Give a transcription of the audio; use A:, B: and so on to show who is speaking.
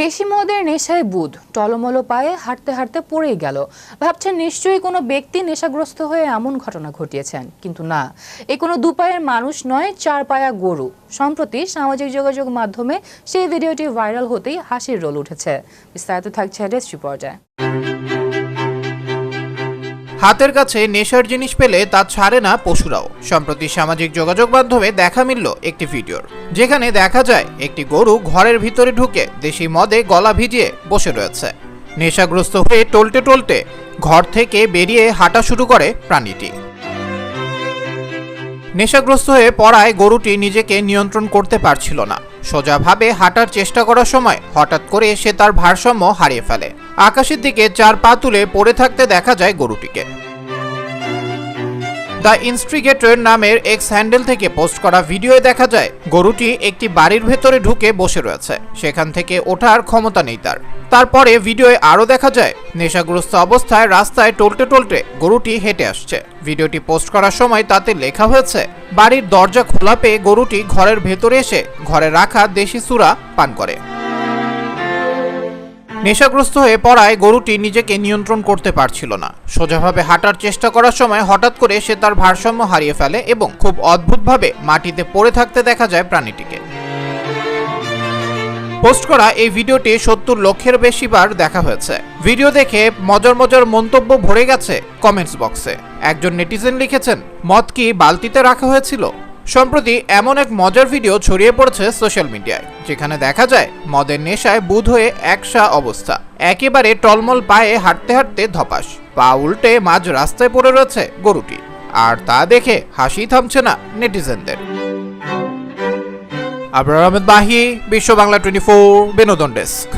A: দেশি মদের নেশায় বুধ, টলমলো পায়ে হাঁটতে হাঁটতে পড়েই গেল। ভাবছেন নিশ্চয়ই কোনো ব্যক্তি নেশাগ্রস্ত হয়ে এমন ঘটনা ঘটিয়েছেন, কিন্তু না। এ কোনো দুপায়ের মানুষ নয়, চার পায়া গরু। সম্প্রতি সামাজিক যোগাযোগ মাধ্যমে সেই ভিডিওটি ভাইরাল হতেই হাসির রোল উঠেছে। বিস্তারিত থাকছে ডেস্ক রিপোর্টে।
B: হাতের কাছে নেশার জিনিস পেলে তা ছাড়ে না পশুরাও। সম্প্রতি সামাজিক যোগাযোগ মাধ্যমে দেখা মিলল একটি ভিডিওর, যেখানে দেখা যায় একটি গরু ঘরের ভিতরে ঢুকে দেশি মদে গলা ভিজিয়ে বসে রয়েছে। নেশাগ্রস্ত হয়ে টলতে টলতে ঘর থেকে বেরিয়ে হাঁটা শুরু করে প্রাণীটি। নেশাগ্রস্ত হয়ে পড়ায় গরুটি নিজেকে নিয়ন্ত্রণ করতে পারছিল না। সোজাভাবে হাঁটার চেষ্টা করার সময় হঠাৎ করে সে তার ভারসাম্য হারিয়ে ফেলে। আকাশের দিকে চার পা তুলে পড়ে থাকতে দেখা যায় গরুটিকে। দ্য ইনস্ট্রিগেটর নামের এক্স হ্যান্ডেল থেকে পোস্ট করা ভিডিওয়ে দেখা যায়, গরুটি একটি বাড়ির ভেতরে ঢুকে বসে রয়েছে, সেখান থেকে ওঠার ক্ষমতা নেই তার। তারপরে ভিডিওয়ে আরও দেখা যায়, নেশাগ্রস্ত অবস্থায় রাস্তায় টলতে টলতে গরুটি হেঁটে আসছে। ভিডিওটি পোস্ট করার সময় তাতে লেখা হয়েছে, বাড়ির দরজা খোলা পেয়ে গরুটি ঘরের ভেতরে এসে ঘরে রাখা দেশি সুরা পান করে। নেশাগ্রস্ত হয়ে পড়ায় গরুটি নিজেকে নিয়ন্ত্রণ করতে পারছিল না। সোজাভাবে হাঁটার চেষ্টা করার সময় হঠাৎ করে সে তার ভারসাম্য হারিয়ে ফেলে এবং খুব অদ্ভুতভাবে মাটিতে পড়ে থাকতে দেখা যায় প্রাণীটিকে। পোস্ট করা এই ভিডিওটি সত্তর লক্ষের বেশি বার দেখা হয়েছে। ভিডিও দেখে মজার মজার মন্তব্য ভরে গেছে কমেন্টস বক্সে। একজন নেটিজেন লিখেছেন, মদ কি বালতিতে রাখা হয়েছিল? সম্প্রতি এমন এক মজার ভিডিও ছড়িয়ে পড়ছে সোশ্যাল মিডিয়ায়, যেখানে দেখা যায় মদের নেশায় বুধ হয়ে একসা অবস্থা। একেবারে টলমল পায়ে হাঁটতে হাঁটতে ধপাস, পা উল্টে মাঝ রাস্তায় পড়ে রয়েছে গরুটি, আর তা দেখে হাসি থামছে না নেটিজেনদের। আবরার আহমেদ বাহি বিশ্ব বাংলা টোয়েন্টি ফোর, বিনোদন ডেস্ক।